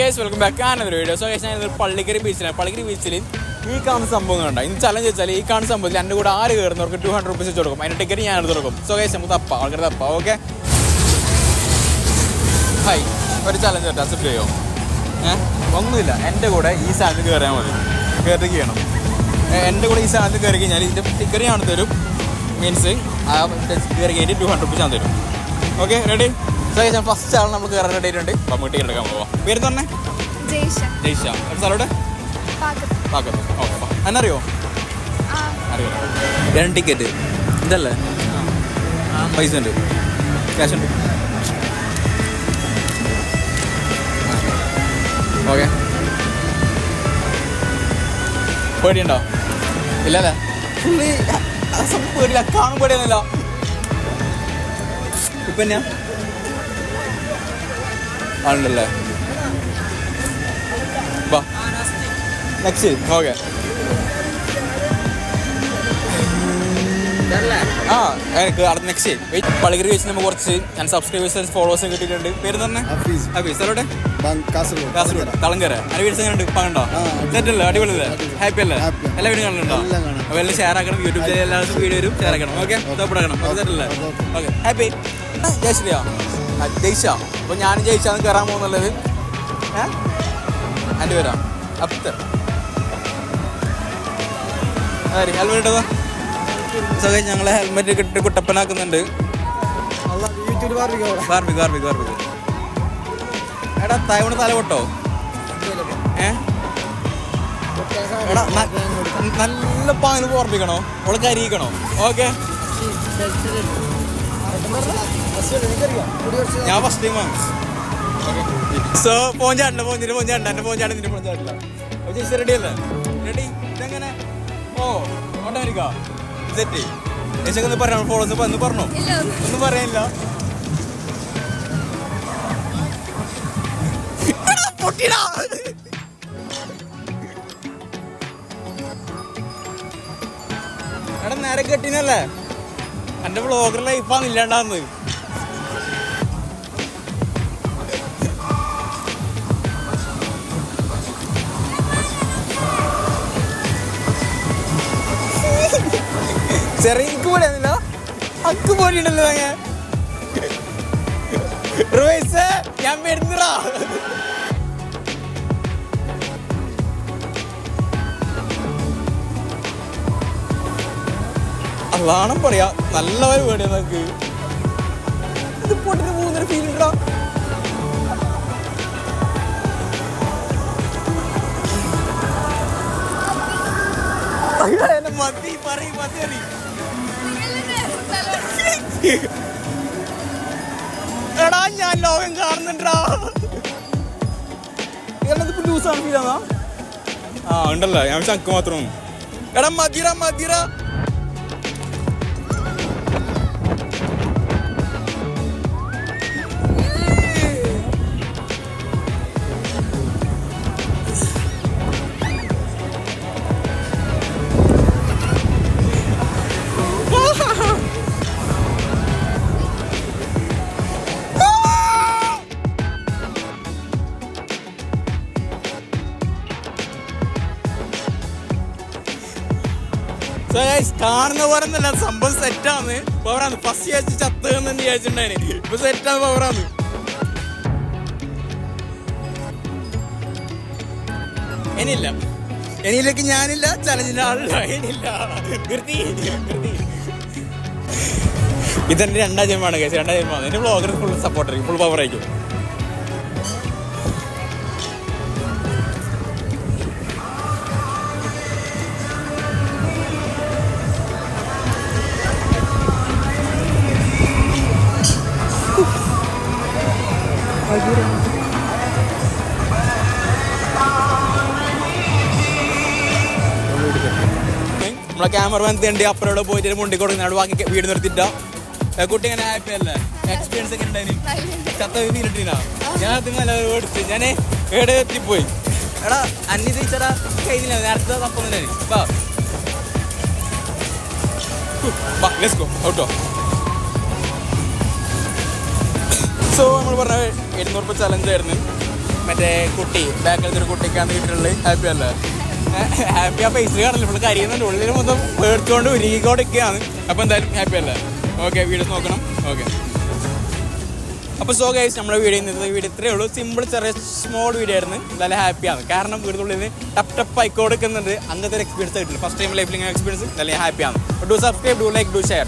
Guys welcome back ആനൊരു video so guys ഞാൻ പള്ളിക്കരി ബീച്ചിലാണ് പള്ളിക്കരി ബീച്ചിൽ ഈ കാണുന്ന സംഭവം കണ്ട? ഇന്ന് ചലഞ്ച് വെച്ചാൽ ഈ കാണുന്ന സംഭവത്തിൽ എന്റെ കൂടെ ആര് കയറുന്നവർക്ക് ടു ഹൺഡ്രഡ് റുപ്പീസ് വെച്ച് കൊടുക്കും. അതിന്റെ ടിക്കറ്റ് ഞാൻ എടുത്ത് കൊടുക്കും. സോ ഗൈസ് നമുക്ക് തപ്പാ. ആൾക്കാർ തപ്പാ. ഓക്കെ ഹായ് ഒരു ചലഞ്ച് കേട്ടോ. അക്സെപ്റ്റ് ചെയ്യോ? ഏഹ് ഒന്നുമില്ല. എന്റെ കൂടെ ഈ സാധനത്തിൽ കയറിയാൽ മതി. കയറി ചെയ്യണം. എന്റെ കൂടെ ഈ സാധനത്തിൽ കയറി കഴിഞ്ഞാൽ ഇതിന്റെ ടിക്കറ്റ് ഞാൻ തരും. മീൻസ് ആ കയറി കഴിഞ്ഞിട്ട് ടു ഹൺഡ്രഡ് റുപ്പീസ് ഞാൻ തരും. ഓക്കെ റെഡി ഞാൻ ഫസ്റ്റ് ആൾ നമ്മൾ കയറാൻ അപ്പം നമുക്ക് എടുക്കാൻ പോവാം. പേര് തന്നെ ജയ്ഷ. ഒരു സ്ഥലോടെ പാകത്ത്. പാക്കത്ത് ഓക്കെ എന്നറിയോ ആ. അറിയോ രണ്ട് ടിക്കറ്റ് ഇതല്ലേ? പൈസ ഉണ്ട്. ക്യാഷ് ഉണ്ട്. ഓക്കെ പേടിയുണ്ടോ? ഇല്ലല്ലേ? പുള്ളി അസം പേടിയില്ല. കാണും പേടിയൊന്നുമില്ല. ഇപ്പം എന്നാ? ആണല്ലേ? വാ. നെക്സ്റ്റ് ഓക്കെ ആ എനിക്ക് അടുത്ത നെക്സ്റ്റ് പളികരി വെച്ച് നമുക്ക് കുറച്ച് ഞാൻ സബ്സ്ക്രൈബേഴ്സ് ഫോളോവേഴ്സും കിട്ടിയിട്ടുണ്ട്. പേര് തന്നെ? ഹഫീസ്. അവിടെ കാസർഗോഡ്. കാസർഗോഡ്. തളങ്കര. അതിന് എങ്ങനെയുണ്ട് പങ്കണ്ടോ ആ, സെറ്റല്ലേ? അടിപൊളിയല്ലേ? ഹാപ്പി അല്ലേ. എല്ലാ വീഡിയോ കാണുന്നുണ്ടോ. അപ്പോൾ എല്ലാം ഷെയർ ആക്കണം. യൂട്യൂബ് ചാനൽ എല്ലാവർക്കും വീഡിയോ വരും. ഷെയർ ആക്കണം. ഓക്കെ സപ്പോർട്ട് ആക്കണം സെറ്റല്ലേ ഓക്കെ ഹാപ്പി ജയശ്രീയാ. ജയിച്ച അപ്പോൾ ഞാൻ ജയിച്ചാന്ന് കയറാൻ പോകുന്നുള്ളത്. ഏ? എന്റെ പേരാ. അപ്തർ ആര്? ഹെൽമെറ്റ് ഇട്ടതാ? സോ ഞങ്ങളെ ഹെൽമെറ്റ് കിട്ടി കുട്ടപ്പനാക്കുന്നുണ്ട്. ഗാർബി ഗാർബി ഗാർബി എടാ തൈവണ തല പൊട്ടോ? ഏ? എടാ നല്ല പാങ്ങിന് ഓർമ്മിക്കണോ അവളെ കരിയിക്കണോ? ഓക്കെ. ഞാൻ ഫസ്റ്റ് ടൈം ആണ്. സോ ഫോൺ ചാടില്ല ഫോൺ ഫോൺ ചാടില്ല എന്റെ ഫോൺ ചാടി നിന്റെ ഫോൺ ചാടില്ല. ചേച്ചി റെഡി അല്ലേ? റെഡി ഇതെങ്ങനെ? ഓ ഓട്ടോമാറ്റിക്കാ സെറ്റ് ചേച്ചി ഒന്ന് പറയണം ഫോളോസ് ഒന്ന് പറഞ്ഞോ. ഒന്നും പറയാനില്ല പൊട്ടിടാ. എടാ നേരെ കെട്ടിനല്ലേ? എന്റെ ബ്ലോഗർ ലൈഫാണ് ഇല്ലാണ്ടാന്ന് ചെറിയ എനിക്ക് പോലെയാന്നില്ല അക്ക് പോലെയുണ്ടല്ലോ റോയ്സ് ഞാൻ വരുന്നടാ. അള്ളാണം പറയാ. നല്ല ഒരു പേടിയാ നമുക്ക് ഇത് പൊട്ടിന് പോകുന്നൊരു ഫീൽ ഉണ്ടോ? മതി പറയും മതി എടാ ഞാൻ ലോകം കാണുന്നുണ്ടാ ലൂസാണ് ആ ഉണ്ടല്ലോ. ഞാൻ ചക്ക് മാത്രം. എടാ മതിര മതിര കാണുന്ന പോലെ ഒന്നല്ല സംഭവം സെറ്റാന്ന് പവറാന്ന് ഫസ്റ്റ് വിചാരിച്ച് ചത്തുകയെന്ന് വിചാരിച്ചിട്ടുണ്ടായിന്. ഇപ്പൊ സെറ്റാന്ന് പവറാന്ന് ഇനിയില്ല ഇനിയിലേക്ക് ഞാനില്ല ചലഞ്ചിന്റെ ആളില്ല ഇനിയില്ല നിർത്തി ഇതെന്റെ രണ്ടാം ജന്മമാണ് കേസ് രണ്ടാം ജന്മമാണ്. എന്റെ ബ്ലോഗർ ഫുൾ സപ്പോർട്ടായിരിക്കും ഫുൾ പവർ ആയിരിക്കും. നമ്മളെ ക്യാമറമാൻ തേണ്ടി അപ്പുറം പോയിട്ട് മുണ്ടി കൊടുക്കുന്ന ബാക്കി വീട് നിർത്തിയിട്ട. കുട്ടി ഇങ്ങനെ ഹാപ്പി അല്ലേ എക്സ്പീരിയൻസ് ഒക്കെ ഉണ്ടായി ചത്ത വീട്ടിനാ ഞാൻ അത് നല്ല ഓടിച്ച് ഞാൻ എവിടെ എത്തിപ്പോയി? എടാ അന്യ ടീച്ചറാ കഴിഞ്ഞില്ല നേരത്തെ തപ്പൊന്നില്ല വാ ലെറ്റ്സ് ഗോ ഔട്ടോ സോ നമ്മൾ പറഞ്ഞ എഴുന്നൂറ് രൂപ ചലഞ്ചായിരുന്നു മറ്റേ കുട്ടി ബാക്കിലത്തെ ഒരു കുട്ടിക്കാണ് കിട്ടിയിട്ടുള്ളത് ഹാപ്പി അല്ല? ഹാപ്പി ആ പൈസ കാണില്ല ഇവിടെ കരിയുന്നുണ്ട്. ഉള്ളിൽ മൊത്തം പേടിച്ചുകൊണ്ട് ഉരുകിക്കൊണ്ടിരിക്കുകയാണ്. അപ്പോൾ എന്തായാലും ഹാപ്പി അല്ല? ഓക്കെ വീഡിയോ നോക്കണം. ഓക്കെ അപ്പോൾ സോ ഗൈസ് നമ്മുടെ വീഡിയോ ഇന്നത്തെ വീഡിയോ ഇത്രയേ ഉള്ളൂ. സിമ്പിൾ ചെറിയ സ്മോൾ വീഡിയോ ആയിരുന്നു. നല്ല ഹാപ്പിയാണ് കാരണം വീടിനുള്ളിൽ ടപ്പ് ടപ്പ് ആയി കൊടുക്കുന്നുണ്ട്. അങ്ങനത്തെ ഒരു എക്സ്പീരിയൻസ് ആയിട്ടില്ല. ഫസ്റ്റ് ടൈം ലൈഫിൽ എക്സ്പീരിയൻസ് നല്ല ഹാപ്പിയാണ് do subscribe do like do share